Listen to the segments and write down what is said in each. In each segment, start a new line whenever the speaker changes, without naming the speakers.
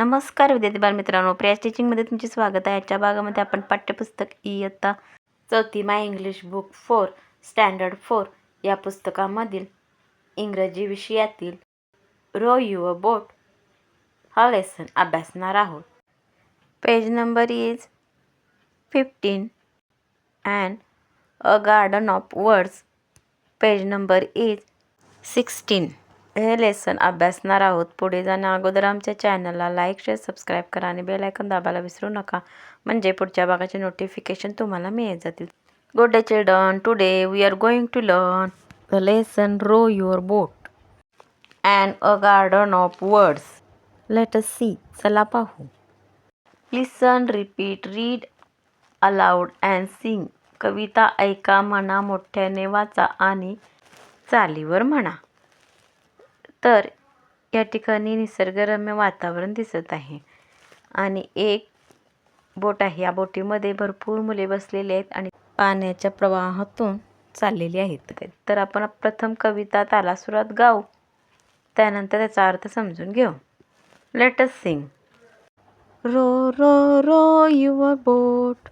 नमस्कार विद्यार्थी बालमित्रांनो प्रिया टीचिंगमध्ये तुमचे स्वागत आहे. आजच्या भागामध्ये आपण पाठ्यपुस्तक इयत्ता चौथी my English book four standard four या पुस्तकामधील इंग्रजी विषयातील रो युअर बोट हा लेसन अभ्यासणार आहोत. Page number is fifteen and a garden of words page number is sixteen हे लेसन अभ्यासणार आहोत. पुढे जाण्या अगोदर आमच्या चॅनलला लाईक शेअर सबस्क्राईब करा आणि बेल आयकॉन दाबायला विसरू नका. म्हणजे पुढच्या भागाचे नोटिफिकेशन तुम्हाला मिळत जातील. Good day children today we are going to learn the lesson row your boat and a garden of words let us see चला पाहू. Listen repeat read aloud and sing कविता ऐका म्हणा मोठ्याने वाचा आणि चालीवर म्हणा. तर या ठिकाणी निसर्गरम्य वातावरण दिसत आहे. आणि एक बोट आहे. या बोटीमध्ये भरपूर मुले बसलेली आहेत आणि पाण्याच्या प्रवाहातून चाललेली आहेत. तर आपण प्रथम कविता तालासुरात गाऊ. त्यानंतर त्याचा अर्थ समजून घेऊ. Let us sing row row row your boat.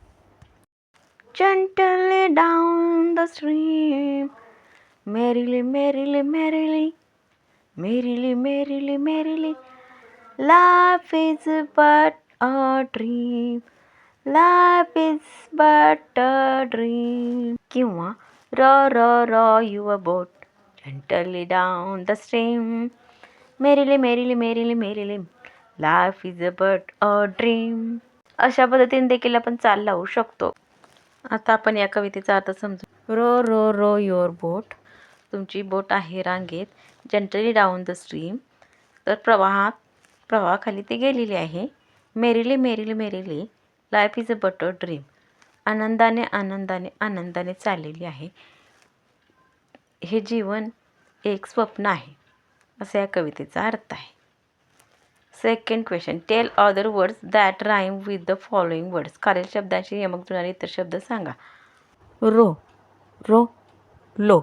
Gently down the stream. Merrily merrily merrily. Merrily merrily merrily life is but a dream life is but a dream किंवा row row row your boat gently down the stream merrily merrily merrily merrily laugh is a but a dream अशा पद्धतीने देखील आपण चाल लावू शकतो आता आपण या कवितेचा अर्थ समजू row row row your boat तुमची बोट आहे रांगेत जंटली डाऊन द स्ट्रीम तर प्रवाहात प्रवाहाखाली ती गेलेली आहे. Merrily merrily merrily. Life is a butter dream आनंदाने आनंदाने आनंदाने चाललेली आहे. हे जीवन एक स्वप्न आहे. असा या कवितेचा अर्थ आहे. Second question tell other words that rhyme with the following words खालील शब्दांशी यमक जुळणारे इतर शब्द सांगा. Row row low.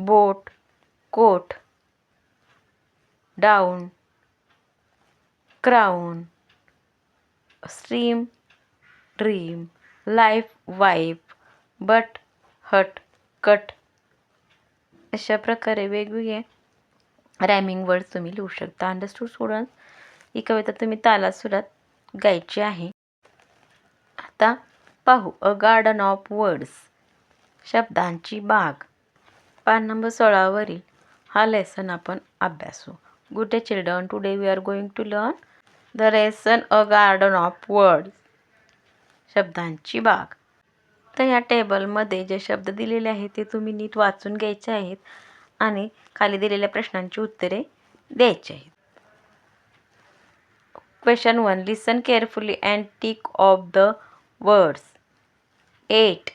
Boat coat down crown stream dream life wife but hut cut अशा प्रकारे वेगवेगळे रॅमिंग वर्ड्स तुम्ही लिहू शकता. अंडरस्टूड स्टुडंट ही कविता तुम्ही तालासुरात गायची आहे. आता पाहू. अ गार्डन ऑफ वर्ड्स शब्दांची बाग. पान नंबर सोळावरील हा लेसन आपण अभ्यासू. Good day children today we are going to learn the lesson a garden of words शब्दांची बाग. तर या टेबलमध्ये जे शब्द दिलेले आहेत ते तुम्ही नीट वाचून घ्यायचे आहेत आणि खाली दिलेल्या प्रश्नांची उत्तरे द्यायची आहेत. Question one listen carefully and tick off the words ate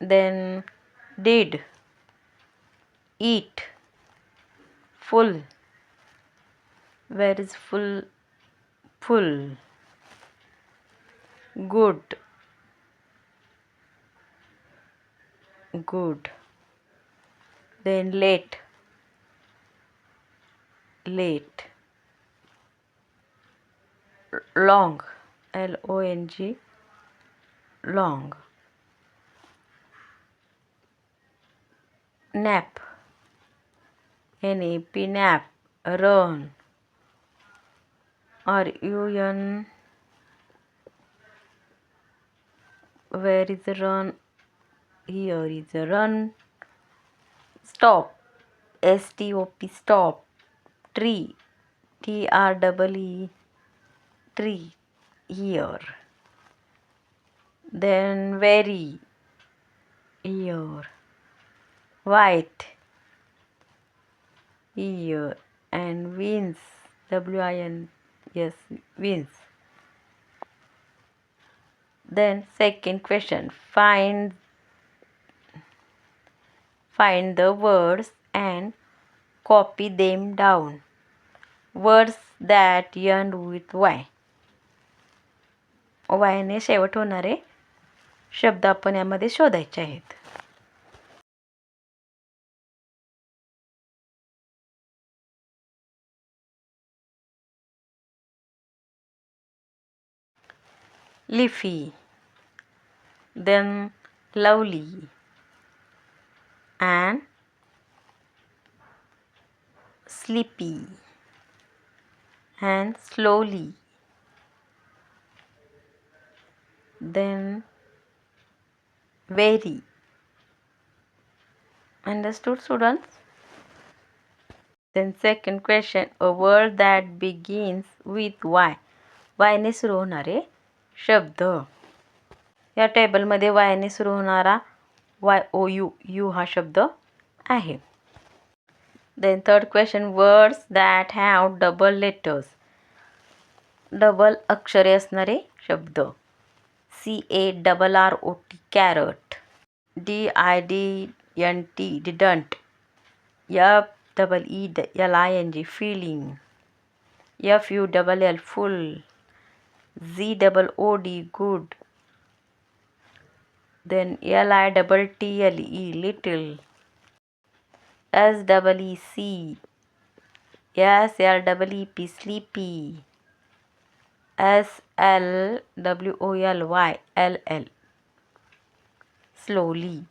then did eat full. Where is full? Full. Good. Good. Then late. Late. Long. L o n g. Long nap. N a p nap run r u n where is the run? Here is the run. Stop. S t o p stop. Tree. T r double e. Tree. Here. Then very. Here white ear and wings w i n s wings then second question find find the words and copy them down words that end with y वायने शेवट होणारे शब्द आपण यामध्ये शोधायचे आहेत leafy, then lovely, and sleepy, and slowly, then very. Understood, students? Then second question, a word that begins with Y. Y is Ronare. शब्द. या टेबलमध्ये वायाने सुरू होणारा वाय ओ यू यू हा शब्द आहे. Then third question words that have double letters double अक्षरे असणारे शब्द. C A double R O T carrot D I D N T didn't F double E L I N G feeling F U double L full Z double O D good. Then L I double T L E little. S double E C. S L double E P sleepy. S L W O L Y L L. Slowly.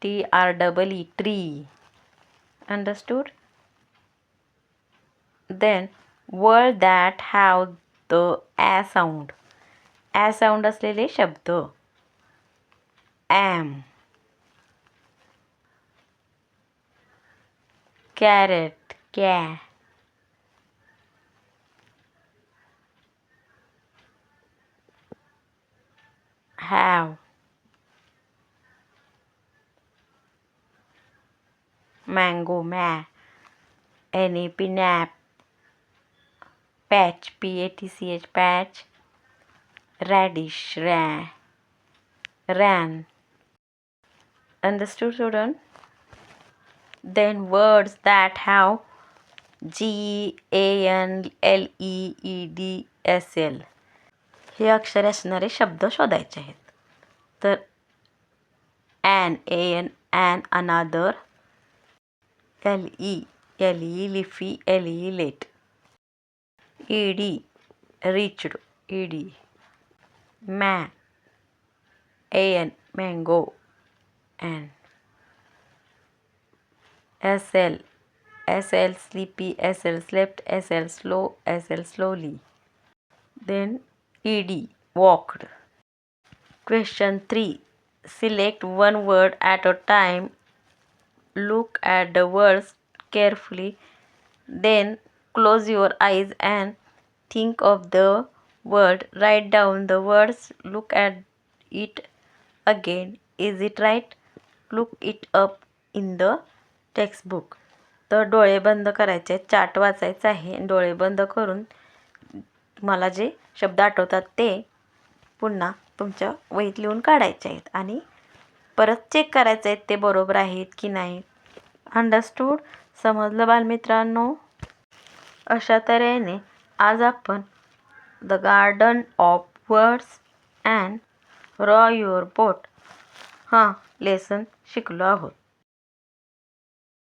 T R double E tree. Understood? Then word that have तो ॲ sound. ॲ sound असलेले शब्द. Am. Carrot ca. Have. Mango ma. Any pineapple patch P A T C H patch radish ra ran understood the student then words that have G A N L E E D S L हे अक्षर असणारे शब्द शोधायचे आहेत तर an A N an another L E L E leafy L E let ED reached ED ma AN mango and SL SL sleepy, SL slept, SL slow, SL slowly. Then ED walked. Question 3 Select one word at a time. Look at the words carefully. Then close your eyes and think of the word write down the words look at it again is it right look it up in the textbook तर डोळे बंद करायचे. आहेत chart वाचायचं आहे. डोळे बंद करून मला जे शब्द आठवतात ते पुन्हा तुमच्या वहीत लिहून काढायचे आहेत. आणि परत चेक करायचे आहेत ते बरोबर आहेत की नाही. अंडरस्टूड समजलं बालमित्रांनो? अशा तऱ्हेने आज आपण the garden of words and row your boat हा लेसन शिकलो आहोत.